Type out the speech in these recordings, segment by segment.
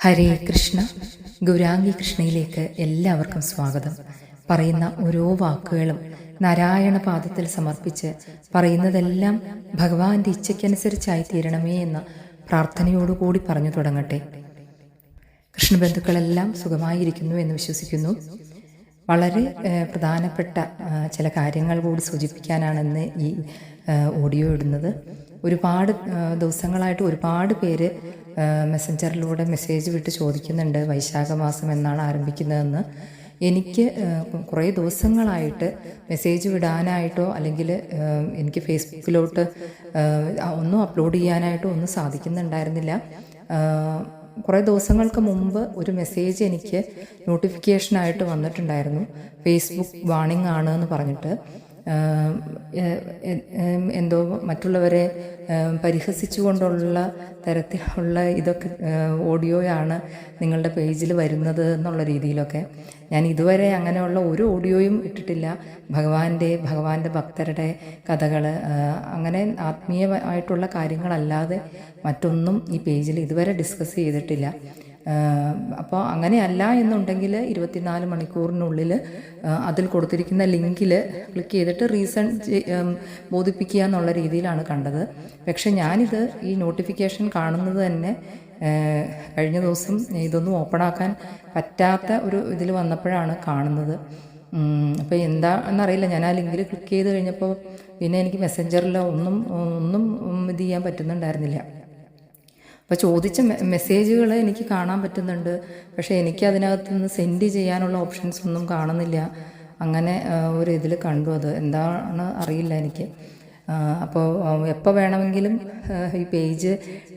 ഹരേ കൃഷ്ണ. ഗൗരാംഗി കൃഷ്ണയിലേക്ക് എല്ലാവർക്കും സ്വാഗതം. പറയുന്ന ഓരോ വാക്കുകളും നാരായണ പാദത്തിൽ സമർപ്പിച്ച് പറയുന്നതെല്ലാം ഭഗവാന്റെ ഇച്ഛയ്ക്കനുസരിച്ചായി തീരണമേ എന്ന പ്രാർത്ഥനയോടുകൂടി പറഞ്ഞു തുടങ്ങട്ടെ. കൃഷ്ണബന്ധുക്കളെല്ലാം സുഖമായിരിക്കുന്നു എന്ന് വിശ്വസിക്കുന്നു. വളരെ പ്രധാനപ്പെട്ട ചില കാര്യങ്ങൾ കൂടി സൂചിപ്പിക്കാനാണ് ഇന്ന് ഈ ഓഡിയോ ഇടുന്നത്. ഒരുപാട് ദിവസങ്ങളായിട്ട് ഒരുപാട് പേര് മെസ്സഞ്ചറിലൂടെ മെസ്സേജ് വിട്ട് ചോദിക്കുന്നുണ്ട് വൈശാഖ മാസം എന്നാണ് ആരംഭിക്കുന്നതെന്ന്. എനിക്ക് കുറേ ദിവസങ്ങളായിട്ട് മെസ്സേജ് വിടാനായിട്ടോ അല്ലെങ്കിൽ എനിക്ക് ഫേസ്ബുക്കിലോട്ട് ഒന്നും അപ്ലോഡ് ചെയ്യാനായിട്ടോ ഒന്നും സാധിക്കുന്നുണ്ടായിരുന്നില്ല. കുറേ ദിവസങ്ങൾക്ക് മുമ്പ് ഒരു മെസ്സേജ് എനിക്ക് നോട്ടിഫിക്കേഷനായിട്ട് വന്നിട്ടുണ്ടായിരുന്നു. ഫേസ്ബുക്ക് വാണിംഗ് ആണ് എന്ന് പറഞ്ഞിട്ട്. എന്തോ മറ്റുള്ളവരെ പരിഹസിച്ചുകൊണ്ടുള്ള തരത്തിലുള്ള ഇതൊക്കെ ഓഡിയോയാണ് നിങ്ങളുടെ പേജിൽ വരുന്നത് എന്നുള്ള രീതിയിലൊക്കെ. ഞാൻ ഇതുവരെ അങ്ങനെയുള്ള ഒരു ഓഡിയോയും ഇട്ടിട്ടില്ല. ഭഗവാന്റെ ഭഗവാന്റെ ഭക്തരുടെ കഥകൾ അങ്ങനെ ആത്മീയമായിട്ടുള്ള കാര്യങ്ങളല്ലാതെ മറ്റൊന്നും ഈ പേജിൽ ഇതുവരെ ഡിസ്കസ് ചെയ്തിട്ടില്ല. അപ്പോൾ അങ്ങനെയല്ല എന്നുണ്ടെങ്കിൽ ഇരുപത്തിനാല് മണിക്കൂറിനുള്ളിൽ അതിൽ കൊടുത്തിരിക്കുന്ന ലിങ്കിൽ ക്ലിക്ക് ചെയ്തിട്ട് റീസൺ ബോധിപ്പിക്കുക എന്നുള്ള രീതിയിലാണ് കണ്ടത്. പക്ഷെ ഞാനിത് ഈ നോട്ടിഫിക്കേഷൻ കാണുന്നത് തന്നെ കഴിഞ്ഞ ദിവസം ഇതൊന്നും ഓപ്പൺ ആക്കാൻ പറ്റാത്ത ഒരു ഇതിൽ വന്നപ്പോഴാണ് കാണുന്നത്. അപ്പോൾ എന്താ എന്നറിയില്ല. ഞാൻ ആ ലിങ്കിൽ ക്ലിക്ക് ചെയ്ത് കഴിഞ്ഞപ്പോൾ പിന്നെ എനിക്ക് മെസ്സഞ്ചറിലോ ഒന്നും ഒന്നും ഇത് ചെയ്യാൻ പറ്റുന്നുണ്ടായിരുന്നില്ല. അപ്പോൾ ചോദിച്ച മെസ്സേജുകൾ എനിക്ക് കാണാൻ പറ്റുന്നുണ്ട്. പക്ഷേ എനിക്ക് അതിനകത്ത് നിന്ന് സെൻഡ് ചെയ്യാനുള്ള ഓപ്ഷൻസ് ഒന്നും കാണുന്നില്ല. അങ്ങനെ ഒരു ഇതിൽ കണ്ടു അത്. എന്താണ് അറിയില്ല എനിക്ക്. അപ്പോൾ എപ്പോൾ വേണമെങ്കിലും ഈ പേജ്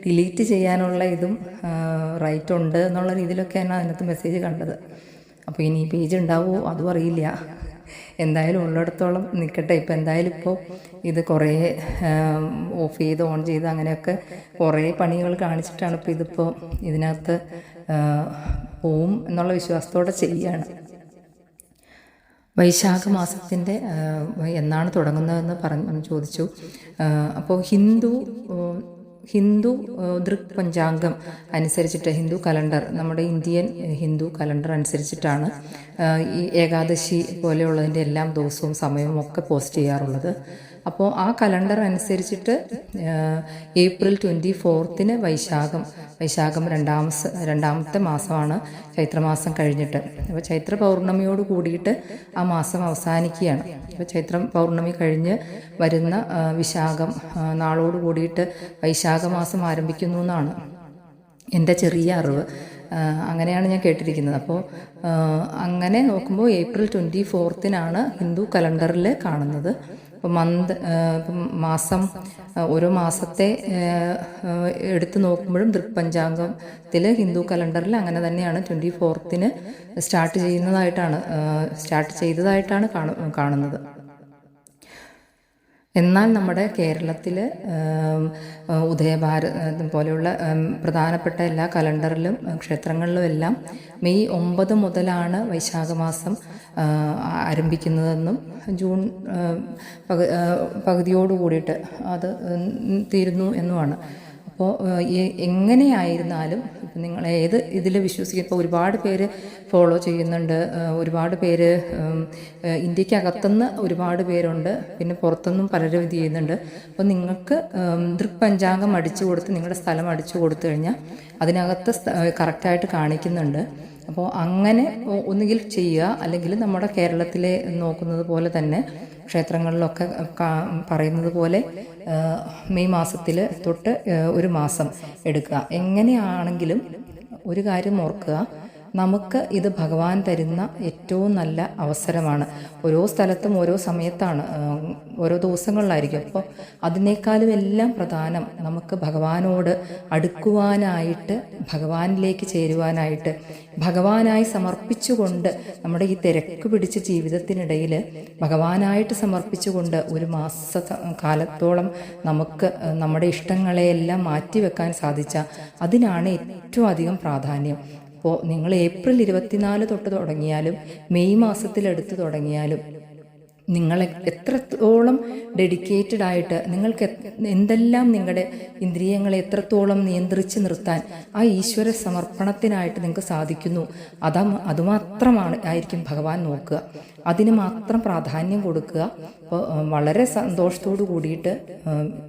ഡിലീറ്റ് ചെയ്യാനുള്ള ഇതും റൈറ്റ് ഉണ്ട് എന്നുള്ള രീതിയിലൊക്കെയാണ് അതിനകത്ത് മെസ്സേജ് കണ്ടത്. അപ്പോൾ ഇനി ഈ പേജ് ഉണ്ടാവുമോ അതും അറിയില്ല. എന്തായാലും ഉള്ളിടത്തോളം നിൽക്കട്ടെ ഇപ്പം എന്തായാലും ഇപ്പോൾ ഇത് കുറേ ഓഫ് ചെയ്ത് ഓൺ ചെയ്ത് അങ്ങനെയൊക്കെ കുറേ പണികൾ കാണിച്ചിട്ടാണ് ഇപ്പോൾ ഇതിപ്പോൾ ഇതിനകത്ത് പോവും എന്നുള്ള വിശ്വാസത്തോടെ ചെയ്യുകയാണ് വൈശാഖ മാസത്തിന്റെ എന്നാണ് തുടങ്ങുന്നതെന്ന് പറഞ്ഞു ചോദിച്ചു. അപ്പോൾ ഹിന്ദു ഹിന്ദു ദൃക് പഞ്ചാംഗം അനുസരിച്ചിട്ട് ഹിന്ദു കലണ്ടർ നമ്മുടെ ഇന്ത്യൻ ഹിന്ദു കലണ്ടർ അനുസരിച്ചിട്ടാണ് ഈ ഏകാദശി പോലെയുള്ളതിന്റെ എല്ലാം ദിവസവും സമയവും ഒക്കെ പോസ്റ്റ് ചെയ്യാറുള്ളത്. അപ്പോൾ ആ കലണ്ടർ അനുസരിച്ചിട്ട് ഏപ്രിൽ ട്വന്റി ഫോർത്തിന് വൈശാഖം വൈശാഖം രണ്ടാമ രണ്ടാമത്തെ മാസമാണ് ചൈത്രമാസം കഴിഞ്ഞിട്ട്. അപ്പോൾ ചൈത്ര പൗർണമിയോട് കൂടിയിട്ട് ആ മാസം അവസാനിക്കുകയാണ്. അപ്പോൾ ചൈത്ര പൗർണമി കഴിഞ്ഞ് വരുന്ന വിശാഖം നാളോട് കൂടിയിട്ട് വൈശാഖ മാസം ആരംഭിക്കുന്നു എന്നാണ് എന്റെ ചെറിയ അറിവ്. അങ്ങനെയാണ് ഞാൻ കേട്ടിരിക്കുന്നത്. അപ്പോൾ അങ്ങനെ നോക്കുമ്പോൾ ഏപ്രിൽ ട്വന്റി ഫോർത്തിനാണ് ഹിന്ദു കലണ്ടറിൽ കാണുന്നത്. അപ്പോൾ മന്ത് ഇപ്പം മാസം ഓരോ മാസത്തെ എടുത്ത് നോക്കുമ്പോഴും ദൃക്പഞ്ചാംഗത്തിൽ ഹിന്ദു കലണ്ടറിൽ അങ്ങനെ തന്നെയാണ് ട്വന്റി ഫോർത്തിന് സ്റ്റാർട്ട് ചെയ്യുന്നതായിട്ടാണ് സ്റ്റാർട്ട് ചെയ്തതായിട്ടാണ് കാണുന്നത്. എന്നാൽ നമ്മുടെ കേരളത്തിൽ ഉദയഭാരതം പോലെയുള്ള പ്രധാനപ്പെട്ട എല്ലാ കലണ്ടറിലും ക്ഷേത്രങ്ങളിലും എല്ലാം മെയ് ഒമ്പത് മുതലാണ് വൈശാഖ മാസം ആ, ആരംഭിക്കുന്നതെന്നും ജൂൺ ആ, പകു ആ, കൂടിയിട്ട് അത് തീരുന്നു എന്നുമാണ്. അപ്പോൾ എങ്ങനെയായിരുന്നാലും ഇപ്പം നിങ്ങൾ ഏത് ഇതിൽ വിശ്വസിക്കും. ഇപ്പോൾ ഒരുപാട് പേര് ഫോളോ ചെയ്യുന്നുണ്ട്. ഒരുപാട് പേര് ഇന്ത്യക്കകത്തുനിന്ന് ഒരുപാട് പേരുണ്ട്. പിന്നെ പുറത്തുനിന്നും പലരും ഇത് ചെയ്യുന്നുണ്ട്. അപ്പോൾ നിങ്ങൾക്ക് ദൃക്പഞ്ചാംഗം അടിച്ചു കൊടുത്ത് നിങ്ങളുടെ സ്ഥലം അടിച്ചു കൊടുത്തു കഴിഞ്ഞാൽ അതിനകത്ത് കറക്റ്റായിട്ട് കാണിക്കുന്നുണ്ട്. അപ്പോൾ അങ്ങനെ ഒന്നുകിൽ ചെയ്യുക അല്ലെങ്കിൽ നമ്മുടെ കേരളത്തിലെ നോക്കുന്നത് പോലെ തന്നെ ക്ഷേത്രങ്ങളിലൊക്കെ പറയുന്നത് പോലെ മെയ് മാസത്തിൽ തൊട്ട് ഒരു മാസം എടുക്കുക. എങ്ങനെയാണെങ്കിലും ഒരു കാര്യം ഓർക്കുക. നമുക്ക് ഇത് ഭഗവാൻ തരുന്ന ഏറ്റവും നല്ല അവസരമാണ്. ഓരോ സ്ഥലത്തും ഓരോ സമയത്താണ് ഓരോ ദിവസങ്ങളിലായിരിക്കും. അപ്പോൾ അതിനേക്കാളും എല്ലാം പ്രധാനം നമുക്ക് ഭഗവാനോട് അടുക്കുവാനായിട്ട് ഭഗവാനിലേക്ക് ചേരുവാനായിട്ട് ഭഗവാനായി സമർപ്പിച്ചുകൊണ്ട് നമ്മുടെ ഈ തിരക്ക് പിടിച്ച ജീവിതത്തിനിടയിൽ ഭഗവാനായിട്ട് സമർപ്പിച്ചുകൊണ്ട് ഒരു മാസ കാലത്തോളം നമുക്ക് നമ്മുടെ ഇഷ്ടങ്ങളെയെല്ലാം മാറ്റിവെക്കാൻ സാധിച്ച അതിനാണ് ഏറ്റവും അധികം പ്രാധാന്യം. അപ്പോൾ നിങ്ങൾ ഏപ്രിൽ ഇരുപത്തിനാല് തൊട്ട് തുടങ്ങിയാലും മെയ് മാസത്തിലെടുത്ത് തുടങ്ങിയാലും നിങ്ങളെ എത്രത്തോളം ഡെഡിക്കേറ്റഡ് ആയിട്ട് നിങ്ങൾക്ക് എന്തെല്ലാം നിങ്ങളുടെ ഇന്ദ്രിയങ്ങളെ എത്രത്തോളം നിയന്ത്രിച്ച് നിർത്താൻ ആ ഈശ്വര സമർപ്പണത്തിനായിട്ട് നിങ്ങൾക്ക് സാധിക്കുന്നു. അതാ അതുമാത്രമാണ് ആയിരിക്കും ഭഗവാൻ നോക്കുക. അതിന് മാത്രം പ്രാധാന്യം കൊടുക്കുക. അപ്പോൾ വളരെ സന്തോഷത്തോടു കൂടിയിട്ട്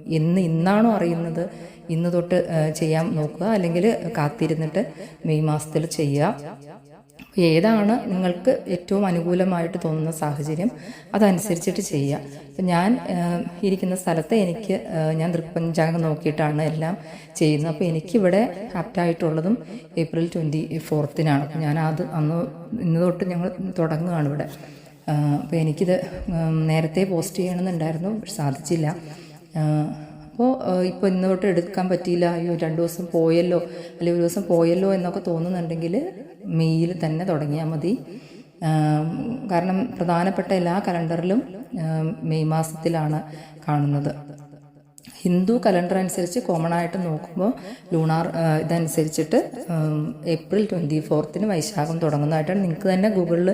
ഇന്ന് ഇന്നാണോ അറിയുന്നത്? ഇന്ന് തൊട്ട് ചെയ്യാൻ നോക്കുക. അല്ലെങ്കിൽ കാത്തിരുന്നിട്ട് മെയ് മാസത്തിൽ ചെയ്യുക ഏതാണ് നിങ്ങൾക്ക് ഏറ്റവും അനുകൂലമായിട്ട് തോന്നുന്ന സാഹചര്യം? അതനുസരിച്ചിട്ട് ചെയ്യുക ഇപ്പം ഞാൻ ഇരിക്കുന്ന സ്ഥലത്ത് എനിക്ക് ഞാൻ ദൃക്പഞ്ചാംഗം നോക്കിയിട്ടാണ് എല്ലാം ചെയ്യുന്നത്. അപ്പോൾ എനിക്കിവിടെ ആപ്റ്റായിട്ടുള്ളതും ഏപ്രിൽ ട്വന്റി ഫോർത്തിനാണ്. അപ്പം ഞാൻ അത് അന്ന് ഇന്ന് തൊട്ട് ഞങ്ങൾ തുടങ്ങുകയാണ് ഇവിടെ. അപ്പോൾ എനിക്കിത് നേരത്തെ പോസ്റ്റ് ചെയ്യണമെന്നുണ്ടായിരുന്നു സാധിച്ചില്ല. അപ്പോൾ ഇപ്പോൾ ഇന്ന് തൊട്ട് എടുക്കാൻ പറ്റിയില്ല. അയ്യോ രണ്ട് ദിവസം പോയല്ലോ. അല്ലെങ്കിൽ ഒരു ദിവസം പോയല്ലോ എന്നൊക്കെ തോന്നുന്നുണ്ടെങ്കിൽ മെയ്യിൽ തന്നെ തുടങ്ങിയാൽ മതി. കാരണം പ്രധാനപ്പെട്ട എല്ലാ കലണ്ടറിലും മെയ് മാസത്തിലാണ് കാണുന്നത്. ഹിന്ദു കലണ്ടർ അനുസരിച്ച് കോമൺ ആയിട്ട് നോക്കുമ്പോൾ ലൂണാർ ഇതനുസരിച്ചിട്ട് ഏപ്രിൽ ട്വന്റി ഫോർത്തിന് വൈശാഖം തുടങ്ങുന്നതായിട്ടാണ്. നിങ്ങൾക്ക് തന്നെ ഗൂഗിളിൽ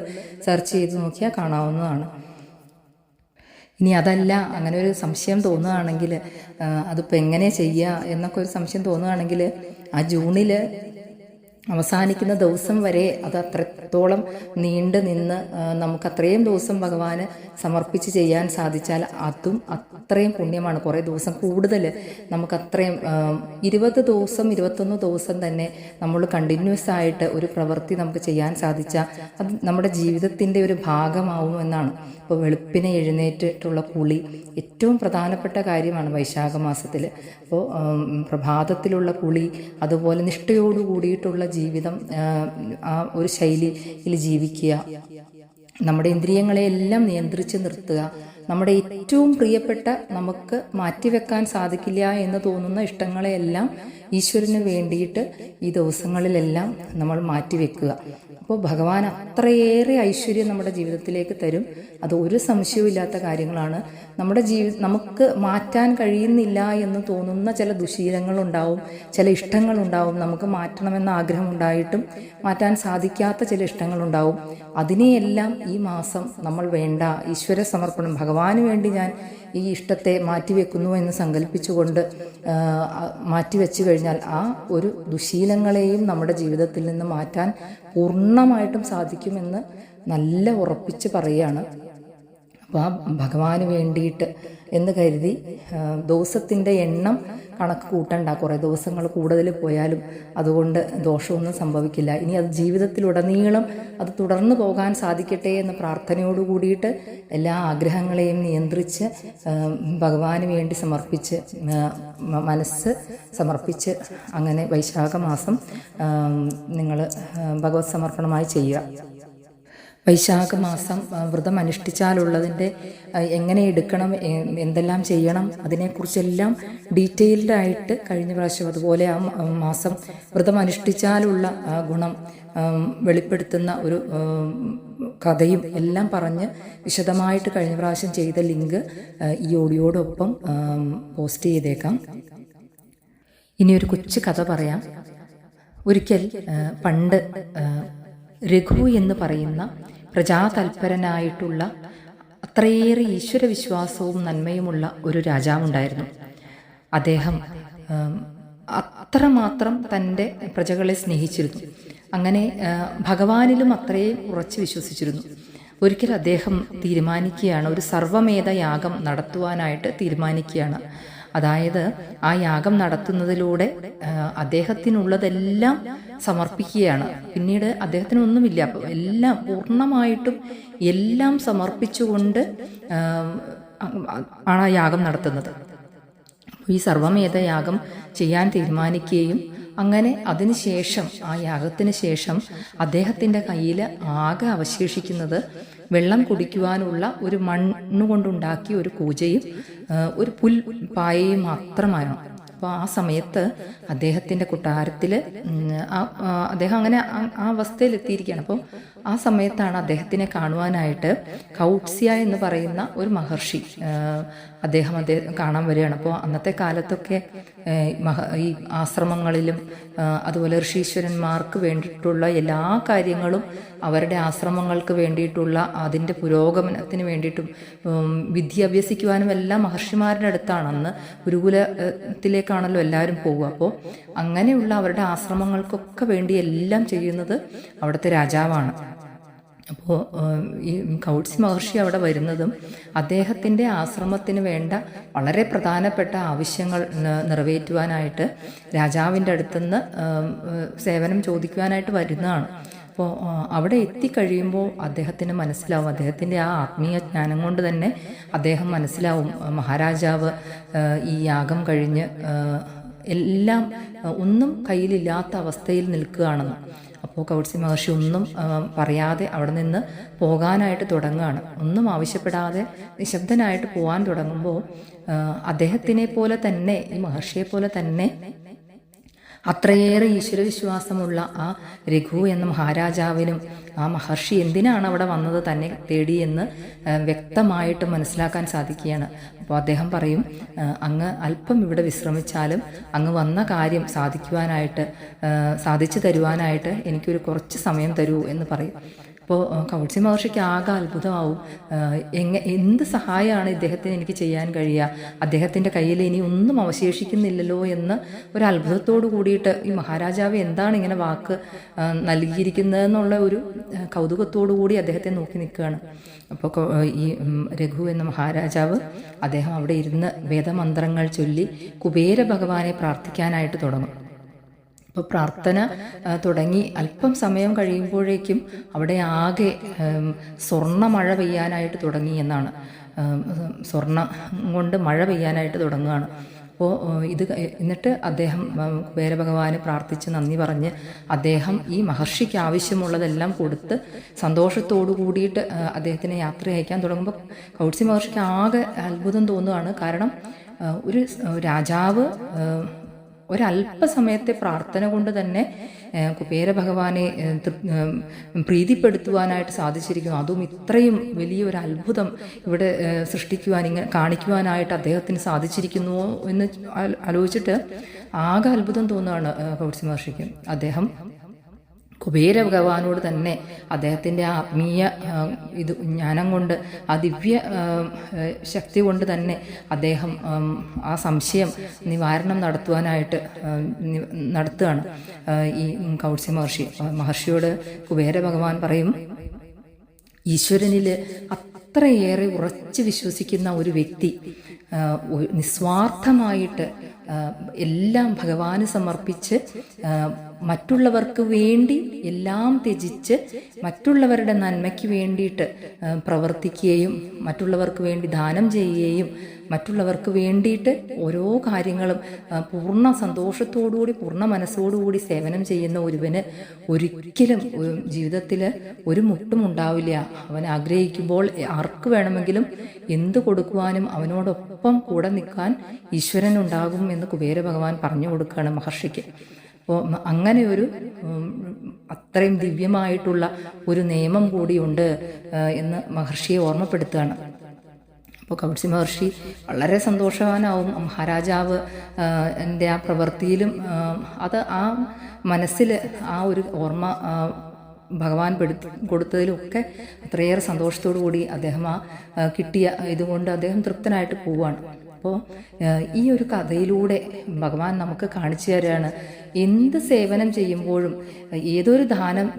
സെർച്ച് ചെയ്ത് നോക്കിയാൽ കാണാവുന്നതാണ്. ഇനി അതല്ല അങ്ങനെ ഒരു സംശയം തോന്നുകയാണെങ്കിൽ അതിപ്പോൾ എങ്ങനെ ചെയ്യുക എന്നൊക്കെ ഒരു സംശയം തോന്നുകയാണെങ്കിൽ ആ ജൂണിൽ അവസാനിക്കുന്ന ദിവസം വരെ അത് അത്രത്തോളം നീണ്ടു നിന്ന് നമുക്ക് അത്രയും ദിവസം ഭഗവാന് സമർപ്പിച്ച് ചെയ്യാൻ സാധിച്ചാൽ അതും അത്രയും പുണ്യമാണ്. കുറേ ദിവസം കൂടുതൽ നമുക്ക് അത്രയും ഇരുപത് ദിവസം ഇരുപത്തൊന്ന് ദിവസം തന്നെ നമ്മൾ കണ്ടിന്യൂസ് ആയിട്ട് ഒരു പ്രവൃത്തി നമുക്ക് ചെയ്യാൻ സാധിച്ചാൽ അത് നമ്മുടെ ജീവിതത്തിന്റെ ഒരു ഭാഗമാവും എന്നാണ്. ഇപ്പോൾ വെളുപ്പിനെ എഴുന്നേറ്റിട്ടുള്ള കുളി ഏറ്റവും പ്രധാനപ്പെട്ട കാര്യമാണ് വൈശാഖ മാസത്തിൽ അപ്പോൾ പ്രഭാതത്തിലുള്ള കുളി അതുപോലെ നിഷ്ഠയോടു കൂടിയിട്ടുള്ള ജീവിതം ആ, ഒരു ശൈലിയിൽ ജീവിക്കുക. നമ്മുടെ ഇന്ദ്രിയങ്ങളെ എല്ലാം നിയന്ത്രിച്ച് നിർത്തുക. നമ്മുടെ ഏറ്റവും പ്രിയപ്പെട്ട നമുക്ക് മാറ്റിവെക്കാൻ സാധിക്കില്ല എന്ന് തോന്നുന്ന ഇഷ്ടങ്ങളെയെല്ലാം ഈശ്വരന് വേണ്ടിയിട്ട് ഈ ദിവസങ്ങളിലെല്ലാം നമ്മൾ മാറ്റിവെക്കുക. അപ്പോൾ ഭഗവാൻ അത്രയേറെ ഐശ്വര്യം നമ്മുടെ ജീവിതത്തിലേക്ക് തരും. അത് ഒരു സംശയവും കാര്യങ്ങളാണ്. നമ്മുടെ ജീവി നമുക്ക് മാറ്റാൻ കഴിയുന്നില്ല എന്ന് തോന്നുന്ന ചില ദുശീലങ്ങളുണ്ടാവും ചില ഇഷ്ടങ്ങളുണ്ടാവും. നമുക്ക് മാറ്റണമെന്ന ആഗ്രഹം ഉണ്ടായിട്ടും മാറ്റാൻ സാധിക്കാത്ത ചില ഇഷ്ടങ്ങളുണ്ടാവും. അതിനെയെല്ലാം ഈ മാസം നമ്മൾ വേണ്ട. ഈശ്വര സമർപ്പണം ഭഗവാന് വേണ്ടി ഞാൻ ഈ ഇഷ്ടത്തെ മാറ്റിവെക്കുന്നു എന്ന് സങ്കല്പിച്ചുകൊണ്ട് മാറ്റിവെച്ചു കഴിഞ്ഞാൽ ആ ഒരു ദുശീലങ്ങളെയും നമ്മുടെ ജീവിതത്തിൽ നിന്ന് മാറ്റാൻ പൂർണമായിട്ടും സാധിക്കുമെന്ന് നല്ല ഉറപ്പിച്ച് പറയുകയാണ് അപ്പോൾ ആ ഭഗവാന് വേണ്ടിയിട്ട് എന്ന് കരുതി ദിവസത്തിന്റെ എണ്ണം കണക്ക് കൂട്ടണ്ട. കുറേ ദിവസങ്ങൾ കൂടുതൽ പോയാലും അതുകൊണ്ട് ദോഷമൊന്നും സംഭവിക്കില്ല. ഇനി അത് ജീവിതത്തിലുടനീളം അത് തുടർന്നു പോകാൻ സാധിക്കട്ടെ എന്ന പ്രാർത്ഥനയോട് കൂടിയിട്ട് എല്ലാ ആഗ്രഹങ്ങളെയും നിയന്ത്രിച്ച് ഭഗവാന് വേണ്ടി സമർപ്പിച്ച് മനസ്സ് സമർപ്പിച്ച് അങ്ങനെ വൈശാഖ മാസം നിങ്ങൾ ഭഗവത് സമർപ്പണമായി ചെയ്യുക. വൈശാഖ മാസം വ്രതം അനുഷ്ഠിച്ചാലുള്ളതിന്റെ എങ്ങനെ എടുക്കണം എന്തെല്ലാം ചെയ്യണം അതിനെക്കുറിച്ചെല്ലാം ഡീറ്റെയിൽഡ് ആയിട്ട് കഴിഞ്ഞ പ്രാവശ്യം അതുപോലെ ആ മാസം വ്രതം അനുഷ്ഠിച്ചാലുള്ള ഗുണം വെളിപ്പെടുത്തുന്ന ഒരു കഥയും എല്ലാം പറഞ്ഞ് വിശദമായിട്ട് കഴിഞ്ഞ പ്രാവശ്യം ചെയ്ത ലിങ്ക് ഈ ഓഡിയോടൊപ്പം പോസ്റ്റ് ചെയ്തേക്കാം. ഇനി ഒരു കൊച്ചു കഥ പറയാം. ഒരിക്കൽ പണ്ട് രഘു എന്ന് പറയുന്ന പ്രജാതൽപരനായിട്ടുള്ള അത്രയേറെ ഈശ്വരവിശ്വാസവും നന്മയുമുള്ള ഒരു രാജാവുണ്ടായിരുന്നു. അദ്ദേഹം അത്രമാത്രം തന്റെ പ്രജകളെ സ്നേഹിച്ചിരുന്നു. അങ്ങനെ ഭഗവാനിലും അത്രയും ഉറച്ചു വിശ്വസിച്ചിരുന്നു. ഒരിക്കൽ അദ്ദേഹം തീരുമാനിക്കുകയാണ് ഒരു സർവമേധ യാഗം നടത്തുവാനായിട്ട് തീരുമാനിക്കുകയാണ്. അതായത് ആ യാഗം നടത്തുന്നതിലൂടെ അദ്ദേഹത്തിനുള്ളതെല്ലാം സമർപ്പിക്കുകയാണ്. പിന്നീട് അദ്ദേഹത്തിന് ഒന്നുമില്ല അപ്പോൾ എല്ലാം പൂർണമായിട്ടും എല്ലാം സമർപ്പിച്ചുകൊണ്ട് ആണ് ആ യാഗം നടത്തുന്നത്. ഈ സർവമേത യാഗം ചെയ്യാൻ തീരുമാനിക്കുകയും അങ്ങനെ അതിനുശേഷം ആ യാഗത്തിന് ശേഷം അദ്ദേഹത്തിന്റെ കയ്യിൽ ആകെ അവശേഷിക്കുന്നത് വെള്ളം കുടിക്കുവാനുള്ള ഒരു മണ്ണ് കൊണ്ടുണ്ടാക്കിയ ഒരു കൂജയും ഒരു പുൽ പായയും മാത്രമാണ് അപ്പോൾ ആ സമയത്ത് അദ്ദേഹത്തിന്റെ കൊട്ടാരത്തിൽ അദ്ദേഹം അങ്ങനെ ആ- അവസ്ഥയിൽ എത്തിയിരിക്കുകയാണ് അപ്പോൾ ആ സമയത്താണ് അദ്ദേഹത്തിനെ കാണുവാനായിട്ട് കൗട്സ്യ എന്ന് പറയുന്ന ഒരു മഹർഷി അദ്ദേഹം അദ്ദേഹം കാണാൻ വരികയാണ്. അപ്പോൾ അന്നത്തെ കാലത്തൊക്കെ മഹ ഈ ആശ്രമങ്ങളിലും അതുപോലെ ഋഷീശ്വരന്മാർക്ക് വേണ്ടിയിട്ടുള്ള എല്ലാ കാര്യങ്ങളും അവരുടെ ആശ്രമങ്ങൾക്ക് വേണ്ടിയിട്ടുള്ള അതിന്റെ പുരോഗമനത്തിന് വേണ്ടിയിട്ടും വിദ്യ അഭ്യസിക്കുവാനും എല്ലാം മഹർഷിമാരുടെ അടുത്താണ്. അന്ന് ഗുരുകുലത്തിലേക്കാണല്ലോ എല്ലാവരും പോകുക അപ്പോൾ അങ്ങനെയുള്ള അവരുടെ ആശ്രമങ്ങൾക്കൊക്കെ വേണ്ടി എല്ലാം ചെയ്യുന്നത് അവിടുത്തെ രാജാവാണ്. അപ്പോൾ ഈ കൗട്സ് മഹർഷി അവിടെ വരുന്നതും അദ്ദേഹത്തിന്റെ ആശ്രമത്തിന് വേണ്ട വളരെ പ്രധാനപ്പെട്ട ആവശ്യങ്ങൾ നിറവേറ്റുവാനായിട്ട് രാജാവിന്റെ അടുത്തുനിന്ന് സേവനം ചോദിക്കുവാനായിട്ട് വരുന്നതാണ്. അപ്പോൾ അവിടെ എത്തിക്കഴിയുമ്പോൾ അദ്ദേഹത്തിന് മനസ്സിലാവും അദ്ദേഹത്തിന്റെ ആ ആത്മീയ ജ്ഞാനം കൊണ്ട് തന്നെ അദ്ദേഹം മനസ്സിലാവും മഹാരാജാവ് ഈ യാഗം കഴിഞ്ഞ് എല്ലാം ഒന്നും കയ്യിലില്ലാത്ത അവസ്ഥയിൽ നിൽക്കുകയാണെന്ന്. അപ്പോൾ കൗട്സി മഹർഷി ഒന്നും പറയാതെ അവിടെ നിന്ന് പോകാനായിട്ട് തുടങ്ങുകയാണ്. ഒന്നും ആവശ്യപ്പെടാതെ നിശബ്ദനായിട്ട് പോകാൻ തുടങ്ങുമ്പോൾ അദ്ദേഹത്തിനെ പോലെ തന്നെ ഈ മഹർഷിയെ പോലെ തന്നെ അത്രയേറെ ഈശ്വരവിശ്വാസമുള്ള ആ രഘു എന്ന മഹാരാജാവിനും ആ മഹർഷി എന്തിനാണ് അവിടെ വന്നത് തന്നെ തേടി എന്ന് വ്യക്തമായിട്ട് മനസ്സിലാക്കാൻ സാധിക്കുകയാണ്. അപ്പോൾ അദ്ദേഹം പറയും അങ്ങ് അല്പം ഇവിടെ വിശ്രമിച്ചാലും അങ്ങ് വന്ന കാര്യം സാധിക്കുവാനായിട്ട് സാധിച്ചു തരുവാനായിട്ട് എനിക്കൊരു കുറച്ച് സമയം തരൂ എന്ന് പറയും. അപ്പോൾ കൗൺസിൽ മഹർഷിക്ക് ആകെ അത്ഭുതമാവും. എങ്ങ എന്ത് സഹായമാണ് ഇദ്ദേഹത്തിന് എനിക്ക് ചെയ്യാൻ കഴിയുക? അദ്ദേഹത്തിന്റെ കയ്യിൽ ഇനി ഒന്നും അവശേഷിക്കുന്നില്ലല്ലോ എന്ന് ഒരു അത്ഭുതത്തോട് കൂടിയിട്ട് ഈ മഹാരാജാവ് എന്താണ് ഇങ്ങനെ വാക്ക് നൽകിയിരിക്കുന്നതെന്നുള്ള ഒരു കൗതുകത്തോടു കൂടി അദ്ദേഹത്തെ നോക്കി നിൽക്കുകയാണ്. അപ്പോൾ ഈ രഘു എന്ന മഹാരാജാവ് അദ്ദേഹം അവിടെ ഇരുന്ന് വേദമന്ത്രങ്ങൾ ചൊല്ലി കുബേര ഭഗവാനെ പ്രാർത്ഥിക്കാനായിട്ട് തുടങ്ങും. അപ്പോൾ പ്രാർത്ഥന തുടങ്ങി. അല്പം സമയം കഴിയുമ്പോഴേക്കും അവിടെ ആകെ സ്വർണ മഴ പെയ്യാനായിട്ട് തുടങ്ങി എന്നാണ്. സ്വർണ കൊണ്ട് മഴ പെയ്യാനായിട്ട് തുടങ്ങുകയാണ്. അപ്പോൾ ഇത് എന്നിട്ട് അദ്ദേഹം കുബേരഭഗവാന് പ്രാർത്ഥിച്ച് നന്ദി പറഞ്ഞ് അദ്ദേഹം ഈ മഹർഷിക്ക് ആവശ്യമുള്ളതെല്ലാം കൊടുത്ത് സന്തോഷത്തോടു കൂടിയിട്ട് അദ്ദേഹത്തിനെ യാത്ര അയക്കാൻ തുടങ്ങുമ്പോൾ കൗട്സി മഹർഷിക്ക് ആകെ അത്ഭുതം തോന്നുകയാണ്. കാരണം ഒരു രാജാവ് ഒരല്പസമയത്തെ പ്രാർത്ഥന കൊണ്ട് തന്നെ കുബേര ഭഗവാനെ പ്രീതിപ്പെടുത്തുവാനായിട്ട് സാധിച്ചിരിക്കുന്നു. അതും ഇത്രയും വലിയൊരു അത്ഭുതം ഇവിടെ സൃഷ്ടിക്കുവാൻ ഇങ്ങനെ കാണിക്കുവാനായിട്ട് അദ്ദേഹത്തിന് സാധിച്ചിരിക്കുന്നുവോ എന്ന് ആലോചിച്ചിട്ട് ആകെ അത്ഭുതം തോന്നുകയാണ് കൗട്സി മഹർഷിക്ക്. അദ്ദേഹം കുബേര ഭഗവാനോട് തന്നെ അദ്ദേഹത്തിന്റെ ആത്മീയ ഇത് ജ്ഞാനം കൊണ്ട് ആ ദിവ്യ ശക്തി കൊണ്ട് തന്നെ അദ്ദേഹം ആ സംശയം നിവാരണം നടത്തുവാനായിട്ട് നടത്തുകയാണ്. ഈ കൗട്സ്യ മഹർഷി മഹർഷിയോട് കുബേര ഭഗവാൻ പറയും ഈശ്വരനിൽ അത്രയേറെ ഉറച്ച് വിശ്വസിക്കുന്ന ഒരു വ്യക്തി നിസ്വാർത്ഥമായിട്ട് എല്ലാം ഭഗവാന് സമർപ്പിച്ച് മറ്റുള്ളവർക്ക് വേണ്ടി എല്ലാം ത്യജിച്ച് മറ്റുള്ളവരുടെ നന്മയ്ക്ക് വേണ്ടിയിട്ട് പ്രവർത്തിക്കുകയും മറ്റുള്ളവർക്ക് വേണ്ടി ദാനം ചെയ്യുകയും മറ്റുള്ളവർക്ക് വേണ്ടിയിട്ട് ഓരോ കാര്യങ്ങളും പൂർണ സന്തോഷത്തോടുകൂടി പൂർണ മനസ്സോടുകൂടി സേവനം ചെയ്യുന്ന ഒരുവന് ഒരിക്കലും ജീവിതത്തിൽ ഒരു മുട്ടും ഉണ്ടാവില്ല. അവൻ ആഗ്രഹിക്കുമ്പോൾ ആർക്ക് വേണമെങ്കിലും എന്ത് കൊടുക്കുവാനും അവനോടൊപ്പം കൂടെ നിൽക്കാൻ ഈശ്വരൻ ഉണ്ടാകും എന്ന് കുബേര ഭഗവാൻ പറഞ്ഞു കൊടുക്കുകയാണ് മഹർഷിക്ക്. അപ്പോൾ അങ്ങനെ ഒരു അത്രയും ദിവ്യമായിട്ടുള്ള ഒരു നിയമം കൂടിയുണ്ട് എന്ന് മഹർഷിയെ ഓർമ്മപ്പെടുത്തുകയാണ്. അപ്പോൾ കൗൺസി മഹർഷി വളരെ സന്തോഷവാനാവും. മഹാരാജാവ് എന്റെ ആ പ്രവൃത്തിയിലും അത് ആ മനസ്സിൽ ആ ഒരു ഓർമ്മ ഭഗവാൻ പെടുത്തി കൊടുത്തതിലൊക്കെ അത്രയേറെ സന്തോഷത്തോടു കൂടി അദ്ദേഹം ആ, കിട്ടിയ ഇതുകൊണ്ട് അദ്ദേഹം തൃപ്തനായിട്ട് പോവുകയാണ്. അപ്പോൾ ഈ ഒരു കഥയിലൂടെ ഭഗവാൻ നമുക്ക് കാണിച്ചു തരാണ് എന്ത് സേവനം ചെയ്യുമ്പോഴും ഏതൊരു ദാനം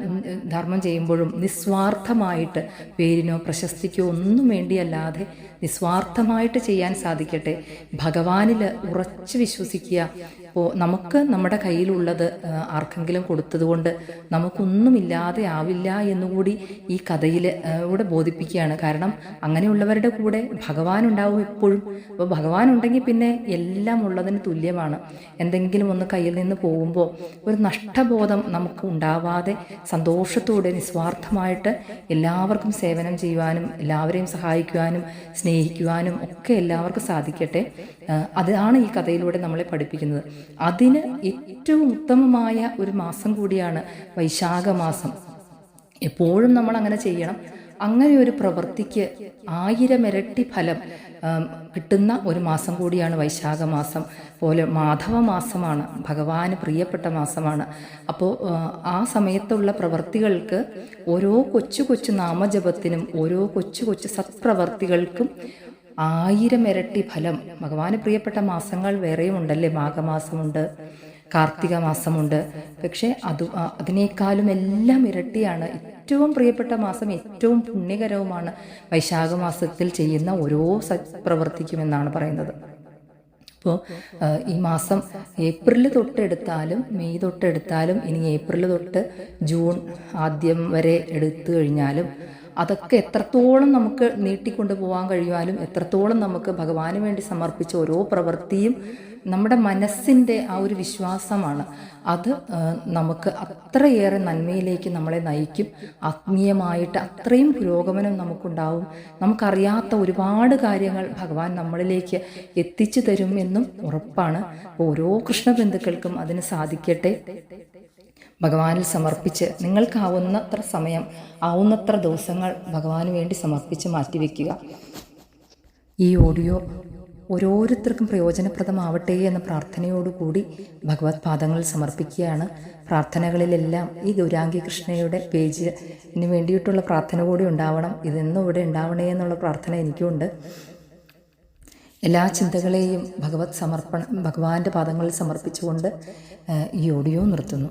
ധർമ്മം ചെയ്യുമ്പോഴും നിസ്വാർത്ഥമായിട്ട് പേരിനോ പ്രശസ്തിക്കോ ഒന്നും വേണ്ടിയല്ലാതെ നിസ്വാർത്ഥമായിട്ട് ചെയ്യാൻ സാധിക്കട്ടെ. ഭഗവാനിൽ ഉറച്ചു വിശ്വസിക്കുക. അപ്പോൾ നമുക്ക് നമ്മുടെ കയ്യിലുള്ളത് ആർക്കെങ്കിലും കൊടുത്തതുകൊണ്ട് നമുക്കൊന്നുമില്ലാതെ ആവില്ല എന്നുകൂടി ഈ കഥയിൽ ഇവിടെ ബോധിപ്പിക്കുകയാണ്. കാരണം അങ്ങനെയുള്ളവരുടെ കൂടെ ഭഗവാൻ ഉണ്ടാവും എപ്പോഴും. അപ്പോൾ ഭഗവാൻ ഉണ്ടെങ്കിൽ പിന്നെ എല്ലാം ഉള്ളതിന് തുല്യമാണ്. എന്തെങ്കിലും ഒന്ന് കയ്യിൽ നിന്ന് പോകുമ്പോൾ ഒരു നഷ്ടബോധം നമുക്ക് ഉണ്ടാവാതെ സന്തോഷത്തോടെ നിസ്വാർത്ഥമായിട്ട് എല്ലാവർക്കും സേവനം ചെയ്യുവാനും എല്ലാവരെയും സഹായിക്കുവാനും സ്നേഹിക്കുവാനും ഒക്കെ എല്ലാവർക്കും സാധിക്കട്ടെ. അതാണ് ഈ കഥയിലൂടെ നമ്മളെ പഠിപ്പിക്കുന്നത്. അതിന് ഏറ്റവും ഉത്തമമായ ഒരു മാസം കൂടിയാണ് വൈശാഖ മാസം എപ്പോഴും നമ്മൾ അങ്ങനെ ചെയ്യണം. അങ്ങനെ ഒരു പ്രവൃത്തിക്ക് ആയിരം ഇരട്ടി ഫലം കിട്ടുന്ന ഒരു മാസം കൂടിയാണ് വൈശാഖ മാസം. പോലെ മാധവ മാസമാണ് ഭഗവാന് പ്രിയപ്പെട്ട മാസമാണ്. അപ്പോൾ ആ, സമയത്തുള്ള പ്രവർത്തികൾക്ക് ഓരോ കൊച്ചു കൊച്ചു നാമജപത്തിനും ഓരോ കൊച്ചു കൊച്ചു സത്പ്രവർത്തികൾക്കും ആയിരം ഇരട്ടി ഫലം. ഭഗവാന് പ്രിയപ്പെട്ട മാസങ്ങൾ വേറെയും ഉണ്ടല്ലേ? മാഘമാസമുണ്ട്. കാർത്തിക മാസമുണ്ട്. പക്ഷേ അത് അതിനേക്കാളും എല്ലാം ഇരട്ടിയാണ്. ഏറ്റവും പ്രിയപ്പെട്ട മാസം ഏറ്റവും പുണ്യകരവുമാണ് വൈശാഖ മാസത്തിൽ ചെയ്യുന്ന ഓരോ പ്രവർത്തിക്കുമെന്നാണ് പറയുന്നത്. അപ്പോൾ ഈ മാസം ഏപ്രിൽ തൊട്ടെടുത്താലും മെയ് തൊട്ടെടുത്താലും ഇനി ഏപ്രിൽ തൊട്ട് ജൂൺ ആദ്യം വരെ എടുത്തു കഴിഞ്ഞാലും അതൊക്കെ എത്രത്തോളം നമുക്ക് നീട്ടിക്കൊണ്ടു പോകാൻ കഴിയുവാനും എത്രത്തോളം നമുക്ക് ഭഗവാന് വേണ്ടി സമർപ്പിച്ച ഓരോ പ്രവൃത്തിയും നമ്മുടെ മനസ്സിന്റെ ആ ഒരു വിശ്വാസമാണ്. അത് നമുക്ക് അത്രയേറെ നന്മയിലേക്ക് നമ്മളെ നയിക്കും. ആത്മീയമായിട്ട് അത്രയും പുരോഗമനം നമുക്കുണ്ടാവും. നമുക്കറിയാത്ത ഒരുപാട് കാര്യങ്ങൾ ഭഗവാൻ നമ്മളിലേക്ക് എത്തിച്ചു തരും എന്നും ഉറപ്പാണ്. ഓരോ കൃഷ്ണബന്ധുക്കൾക്കും അതിന് സാധിക്കട്ടെ. ഭഗവാനിൽ സമർപ്പിച്ച് നിങ്ങൾക്കാവുന്നത്ര സമയം ആവുന്നത്ര ദിവസങ്ങൾ ഭഗവാന് വേണ്ടി സമർപ്പിച്ച് മാറ്റിവെക്കുക. ഈ ഓഡിയോ ഓരോരുത്തർക്കും പ്രയോജനപ്രദമാവട്ടെ എന്ന പ്രാർത്ഥനയോടുകൂടി ഭഗവത് പാദങ്ങൾ സമർപ്പിക്കുകയാണ്. പ്രാർത്ഥനകളിലെല്ലാം ഈ ഗൗരാംഗി കൃഷ്ണയുടെ പേജിന് വേണ്ടിയിട്ടുള്ള പ്രാർത്ഥന കൂടി ഉണ്ടാവണം. ഇതെന്നും ഇവിടെ ഉണ്ടാവണേ എന്നുള്ള പ്രാർത്ഥന എനിക്കുണ്ട്. എല്ലാ ചിന്തകളെയും ഭഗവത് സമർപ്പണം ഭഗവാന്റെ പാദങ്ങളിൽ സമർപ്പിച്ചുകൊണ്ട് ഈ ഓഡിയോ നിർത്തുന്നു.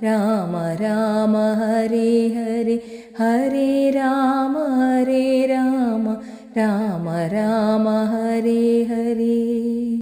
രാമ രാമ ഹരേ ഹരേ ഹരേ രാമ ഹരേ രാമ രാമ രാമ ഹരേ ഹരേ